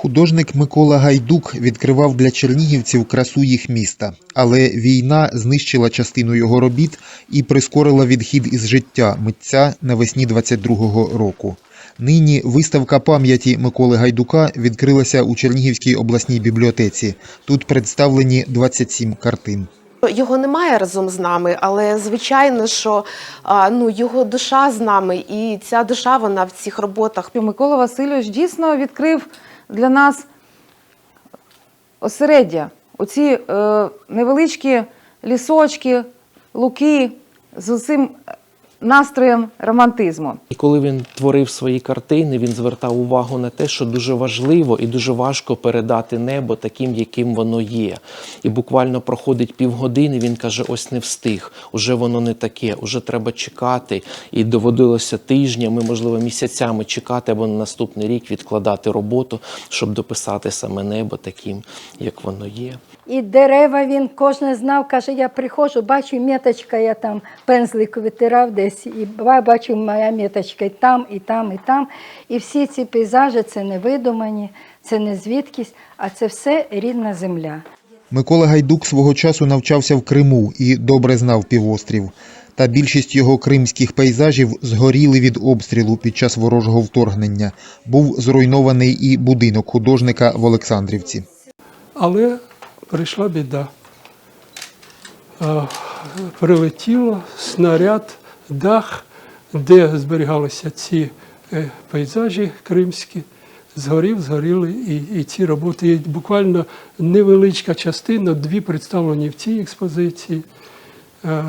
Художник Микола Гайдук відкривав для чернігівців красу їх міста, але війна знищила частину його робіт і прискорила відхід із життя митця навесні 22-го року. Нині виставка пам'яті Миколи Гайдука відкрилася у Чернігівській обласній бібліотеці. Тут представлені 27 картин. Його немає разом з нами, але звичайно, що ну, його душа з нами, і ця душа вона в цих роботах. Микола Васильович дійсно відкрив для нас осереддя. Оці е, невеличкі лісочки, луки з цим настроєм романтизму. І коли він творив свої картини, він звертав увагу на те, що дуже важливо і дуже важко передати небо таким, яким воно є. І буквально проходить півгодини. Він каже: ось не встиг, уже воно не таке, уже треба чекати. І доводилося тижнями, можливо, місяцями чекати або на наступний рік відкладати роботу, щоб дописати саме небо таким, як воно є. І дерева він кожен знав, каже, я приходжу, бачу меточка, я там пензлик витирав десь, і ба- бачу моя меточка і там, і там, і там. І всі ці пейзажі це не видумані, це не звідкись, а це все рідна земля. Микола Гайдук свого часу навчався в Криму і добре знав півострів. Та більшість його кримських пейзажів згоріли від обстрілу під час ворожого вторгнення. Був зруйнований і будинок художника в Олександрівці. Але прийшла біда. Е, Прилетіло снаряд, дах, де зберігалися ці е, пейзажі кримські, згорів, згоріли і, і ці роботи. І буквально невеличка частина, дві представлені в цій експозиції. Е,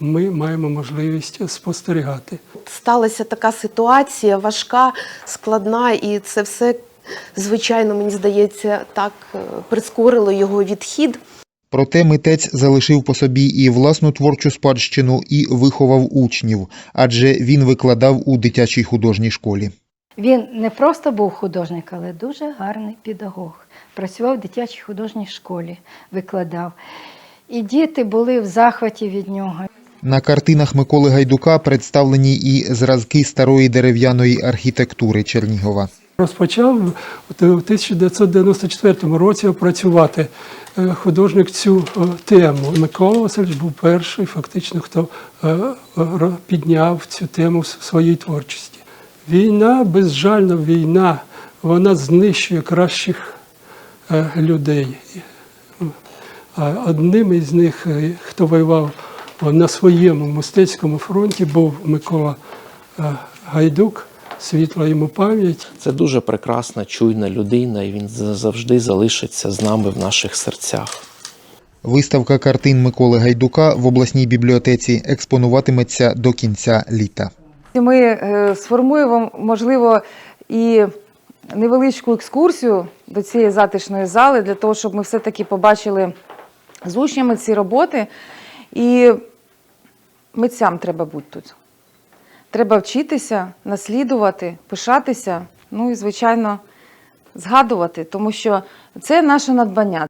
Ми маємо можливість спостерігати. Сталася така ситуація важка, складна, і це все, звичайно, мені здається, так е, прискорило його відхід. Проте митець залишив по собі і власну творчу спадщину, і виховав учнів, адже він викладав у дитячій художній школі. Він не просто був художник, але дуже гарний педагог. Працював в дитячій художній школі, викладав. І діти були в захваті від нього. На картинах Миколи Гайдука представлені і зразки старої дерев'яної архітектури Чернігова. Розпочав у 1994 році опрацювати е, художник цю е, тему. Микола Васильович був перший, фактично, хто е, підняв цю тему в своїй творчості. Війна, безжальна війна, вона знищує кращих е, людей. Одним із них, е, хто воював на своєму мистецькому фронті, був Микола е, Гайдук, світла йому пам'ять. Це дуже прекрасна, чуйна людина, і він завжди залишиться з нами в наших серцях. Виставка картин Миколи Гайдука в обласній бібліотеці експонуватиметься до кінця літа. Ми е, сформуємо, можливо, і невеличку екскурсію до цієї затишної зали, для того, щоб ми все-таки побачили з учнями ці роботи. І митцям треба бути тут. Треба вчитися, наслідувати, пишатися, ну і, звичайно, згадувати, тому що це наше надбання.